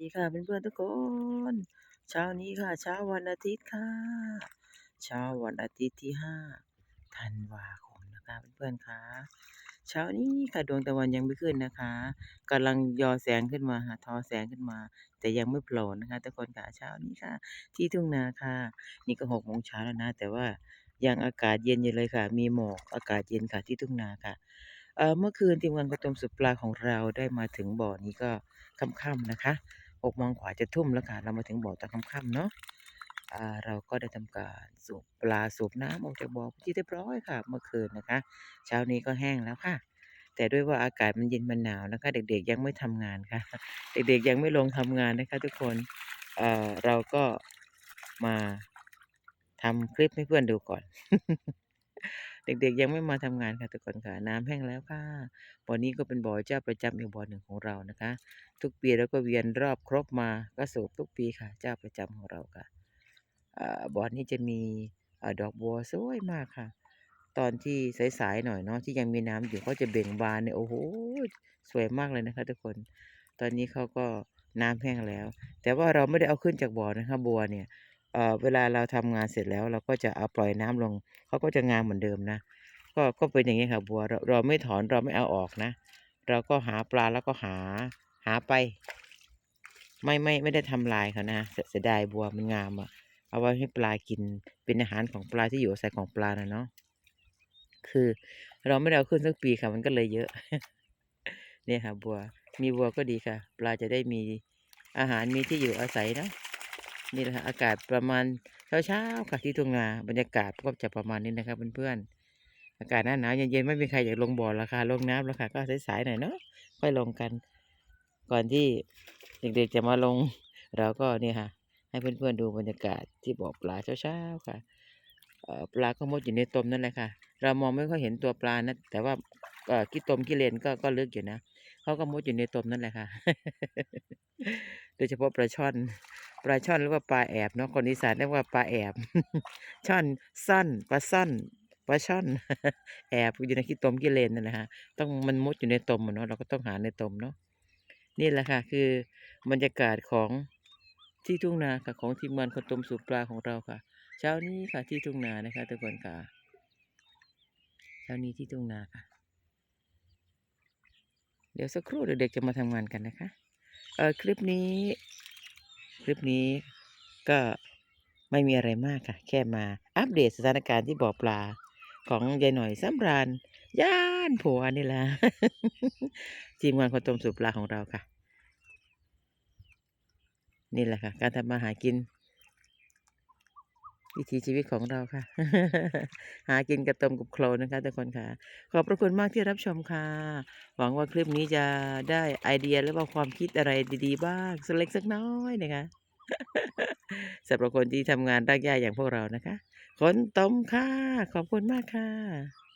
ดีค่ะเพื่อนๆทุกคน เช้านี้ค่ะ เช้าวันอาทิตย์ค่ะ เช้าวันอาทิตย์ที่ห้าธันวาคมนะคะเพื่อนๆค่ะ เช้านี้ค่ะดวงตะวันยังไม่ขึ้นนะคะกำลังยอแสงขึ้นมาค่ะทอแสงขึ้นมา แต่ยังไม่โผล่นะคะทุกคนค่ะเช้านี้ค่ะ ที่ทุ่งนาค่ะ นี่ก็หกโมงเช้าแล้วนะ แต่ว่ายังอากาศเย็นอยู่เลยค่ะ มีหมอกอากาศเย็นค่ะที่ทุ่งนาค่ะเมื่อคืนทีมงานกระต้มสุปลาของเราได้มาถึงบ่อนี้ก็ค่ำๆนะคะ หกโมงกว่าจะทุ่มแล้วค่ะ เรามาถึงบ่อตอนค่ำๆเนาะเราก็ได้ทำการสูบปลาสูบน้ำออกจากบ่อที่เรียบร้อยค่ะ เมื่อคืนนะคะ เช้านี้ก็แห้งแล้วค่ะ แต่ด้วยว่าอากาศมันเย็นมันหนาวนะคะ เด็กๆยังไม่ทำงานค่ะ เด็กๆยังไม่ลงทำงานนะคะ ทุกคนเเราก็มาทำคลิปให้เพื่อนดูก่อน เด็กๆยังไม่มาทำงานค่ะทุกคนค่ะน้ำแห้งแล้วค่ะบ่อนี้ก็เป็นบ่อเจ้าประจำอีกบ่อหนึ่งของเรานะคะ ทุกปีเราก็เวียนรอบครบมาก็สูบทุกปีค่ะ เจ้าประจำของเราค่ะอบ่อนี้จะมีอดอกบัวสวยมากค่ะ ตอนที่สายๆหน่อยเนาะที่ยังมีน้ำอยู่เขาจะเบ่งบานเนี่ยโอ้โหสวยมากเลยนะคะ ทุกคน ตอนนี้เขาก็น้ำแห้งแล้ว แต่ว่าเราไม่ได้เอาขึ้นจากบ่อนะคะ บัวเนี่ย เวลาเราทำงานเสร็จแล้ว เราก็จะเอาปล่อยน้ำลงเขาก็จะงามเหมือนเดิมนะ ก็ก็เป็นอย่างนี้ค่ะบัวเราเราไม่ถอนเราไม่เอาออกนะ เราก็หาปลาแล้วก็หาหาไป ไม่ไม่ไม่ได้ทำลายเขานะเสียดายบัวมันงามอะเอาไว้ให้ปลากินเป็นอาหารของปลาที่อยู่อาศัยของปลานะเนาะคือ เราไม่ได้เอาขึ้นสักปีค่ะ มันก็เลยเยอะ เนี่ยค่ะ บัว มีบัวก็ดีค่ะ ปลาจะได้มีอาหารมีที่อยู่อาศัยเนาะ นี่แหละค่ะอากาศประมาณเช้าๆค่ะที่ทุ่งนาบรรยากาศก็จะประมาณนี้นะครับเพื่อนๆอากาศหน้าหนาวเย็นๆไม่มีใครอยากลงบ่อแล้วค่ะลงน้ำแล้วค่ะก็สายๆหน่อยเนาะค่อยลงกัน ก่อนที่เด็กๆจะมาลง เราก็นี่ค่ะ ให้เพื่อนๆดูบรรยากาศที่บ่อปลาเช้าๆค่ะปลาก็มดอยู่ในตมนั่นแหละค่ะ เรามองไม่ค่อยเห็นตัวปลานะแต่ว่าขี้ตมขี้เลนก็ก็ลึกอยู่นะเขาก็มุดอยู่ในตมนั่นแหละค่ะ โดยเฉพาะปลาช่อน ปลาช่อนหรือว่าปลาแอบเนาะคนอีสานเรียกว่าปลาแอบ ช่อนซ่อนปลาซ่อนปลาช่อน แอบอยู่ในขี้ตมขี้เลนนั่นแหละค่ะต้องมันมุดอยู่ในตมเนาะเราก็ต้องหาในตมเนาะนี่แหละค่ะคือบรรยากาศของที่ทุ่งนาค่ะของทีมงานคนตมสูบปลาของเราค่ะ เช้านี้ค่ะที่ทุ่งนานะคะทุกคนค่ะเช้านี้ที่ทุ่งนาค่ะ เดี๋ยวสักครู่เด็กๆจะมาทำงานกันนะคะ เออคลิปนี้ คลิปนี้ก็ไม่มีอะไรมากค่ะ แค่มาอัปเดตสถานการณ์ที่บ่อปลาของยายหน่อยสำราญย่านผัวนี่แหละทีมงานคนตมสูบปลาของเราค่ะ นี่แหละค่ะ การทำมาหากิน วิถีชีวิตของเราค่ะ หากินกระตมกับโคลนนะคะทุกคนค่ะ ขอบพระคุณมากที่รับชมค่ะ หวังว่าคลิปนี้จะได้ไอเดียหรือว่าความคิดอะไรดีๆ บ้างสักเล็กสักน้อยนะคะสำหรับคนที่ทำงานรากหญ้าอย่างพวกเรานะคะขนตมค่ะ ขอบคุณมากค่ะ